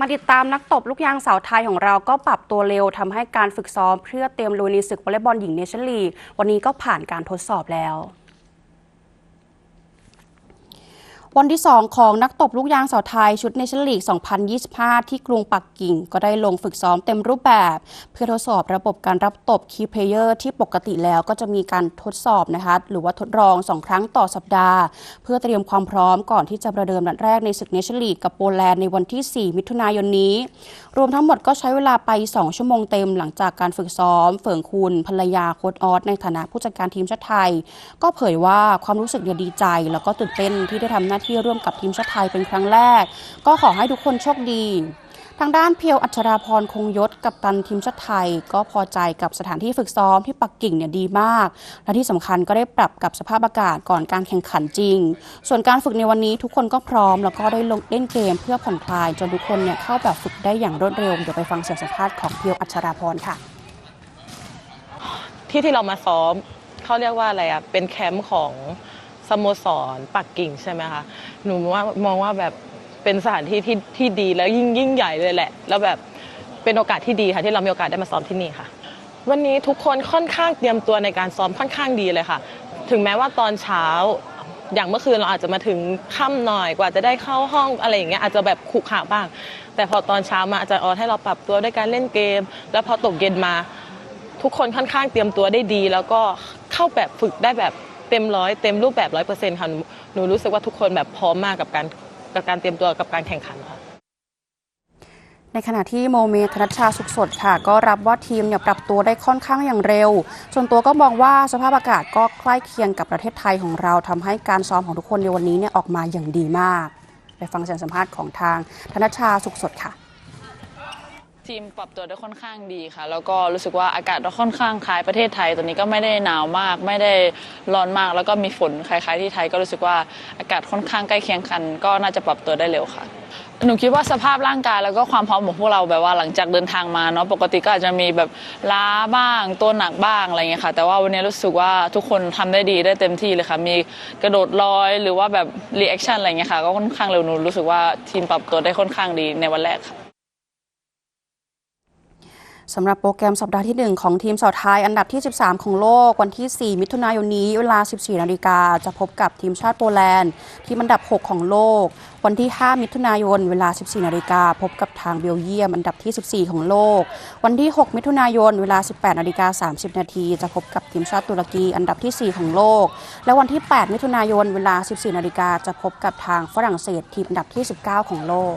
มาติดตามนักตบลูกยางสาวไทยของเราก็ปรับตัวเร็วทำให้การฝึกซ้อมเพื่อเตรียมลุยในศึกวอลเลย์บอลหญิงเนชั่นลีกวันนี้ก็ผ่านการทดสอบแล้ว วันที่ 2 ของนักตบลูกยางสาวไทยชุดเนชั่นลีก 2025 ที่กรุงปักกิ่ง ก็ได้ลงฝึกซ้อมเต็มรูปแบบ เพื่อทดสอบระบบการรับตบคีเพเยอร์ที่ปกติแล้วก็จะมีการทดสอบนะคะหรือว่าทดลอง 2 ครั้งต่อสัปดาห์ เพื่อเตรียมความพร้อมก่อนที่จะประเดิมนัดแรกในศึกเนชั่นลีกกับโปแลนด์ในวันที่ 4 มิถุนายนนี้ รวมทั้งหมดก็ใช้เวลาไป 2 ชั่วโมงเต็มหลังจากการฝึกซ้อมเฟิงคุณภรรยาโค้ดออสในฐานะผู้จัดการทีมชาติไทย ก็เผยว่าความรู้สึกเนี่ยดีใจ แล้วก็ตื่นเต้นที่ได้ทำหน้าที่ร่วมกับทีมชาติไทยเป็นครั้งแรก ก็ขอให้ทุกคนโชคดี ทางด้านเพียวอัชราพรคงยศกับตันทีมชาติไทย ก็พอใจกับสถานที่ฝึกซ้อมที่ปักกิ่งเนี่ยดีมาก และที่สำคัญก็ได้ปรับกับสภาพอากาศก่อนการแข่งขันจริง ส่วนการฝึกในวันนี้ทุกคนก็พร้อม แล้วก็ได้ลงเล่นเกมเพื่อผ่อนคลายจนทุกคนเนี่ยเข้าแบบฝึกได้อย่างรวดเร็วเดี๋ยวไปฟังเสียงสัมภาษณ์ของเพียวอัชราพรค่ะ ที่ที่เรามาซ้อมเขาเรียกว่าอะไรอะเป็นแคมป์ของ สโมสรปักกิ่งใช่ไหมคะหนูว่ามองว่าแบบเป็นสถานที่ที่ที่ดีแล้วยิ่งยิ่งใหญ่เลยแหละ แล้วแบบเป็นโอกาสที่ดีค่ะที่เรามีโอกาสได้มาซ้อมที่นี่ค่ะ วันนี้ทุกคนค่อนข้างเตรียมตัวในการซ้อมค่อนข้างดีเลยค่ะ ถึงแม้ว่าตอนเช้าอย่างเมื่อคืนเราอาจจะมาถึงค่ำหน่อยกว่าจะได้เข้าห้องอะไรอย่างเงี้ยอาจจะแบบขรุขระบ้าง แต่พอตอนเช้ามาอาจารย์ออสให้เราปรับตัวด้วยการเล่นเกม แล้วพอตกเย็นมา ทุกคนค่อนข้างเตรียมตัวได้ดี แล้วก็เข้าแบบฝึกได้แบบ เต็มร้อยเต็มรูปแบบร้อยเปอร์เซ็นต์ค่ะหนูหนูรู้สึกว่าทุกคนแบบพร้อมมากกับการกับการเตรียมตัวกับการแข่งขันค่ะในขณะที่โมเมธนัชชาสุขสดค่ะ ก็รับว่าทีมเนี่ยปรับตัวได้ค่อนข้างอย่างเร็ว ส่วนตัวก็มองว่าสภาพอากาศก็ใกล้เคียงกับประเทศไทยของเราทำให้การซ้อมของทุกคนในวันนี้เนี่ยออกมาอย่างดีมาก ไปฟังเสียงสัมภาษณ์ของทางธนัชชาสุขสดค่ะ ทีมปรับตัวได้ค่อนข้างดีค่ะ แล้วก็รู้สึกว่าอากาศก็ค่อนข้างคล้ายประเทศไทยตอนนี้ก็ไม่ได้หนาวมาก ไม่ได้ร้อนมาก แล้วก็มีฝนคล้ายๆที่ไทยก็รู้สึกว่าอากาศค่อนข้างใกล้เคียงกัน ก็น่าจะปรับตัวได้เร็วค่ะหนูคิดว่าสภาพร่างกายแล้วก็ความพร้อมของพวกเราแบบว่าหลังจากเดินทางมาเนาะปกติก็อาจจะมีแบบล้าบ้างตัวหนักบ้างอะไรเงี้ยค่ะ แต่ว่าวันนี้รู้สึกว่าทุกคนทำได้ดีได้เต็มที่เลยค่ะ มีกระโดดลอยหรือว่าแบบรีแอคชั่นอะไรเงี้ยค่ะก็ค่อนข้างเร็วหนูรู้สึกว่าทีมปรับตัวได้ค่อนข้างดีในวันแรกค่ะ สำหรับโปรแกรมสัปดาห์ที่ 1 ของทีมสาวไทยอันดับที่ 13 ของโลกวันที่ 4 มิถุนายนนี้ เวลา 14 นาฬิกา จะพบกับทีมชาติโปแลนด์ ทีมอันดับ 6 ของโลก วันที่ 5 มิถุนายน เวลา 14 นาฬิกา พบกับทางเบลเยียม อันดับที่ 14 ของโลก วันที่ 6 มิถุนายน เวลา 18 นาฬิกา 30 นาทีจะพบกับทีมชาติตุรกีอันดับที่ 4 ของโลก และวันที่ 8 มิถุนายน เวลา 14 นาฬิกาจะพบกับทางฝรั่งเศสทีมอันดับที่ 19 ของโลก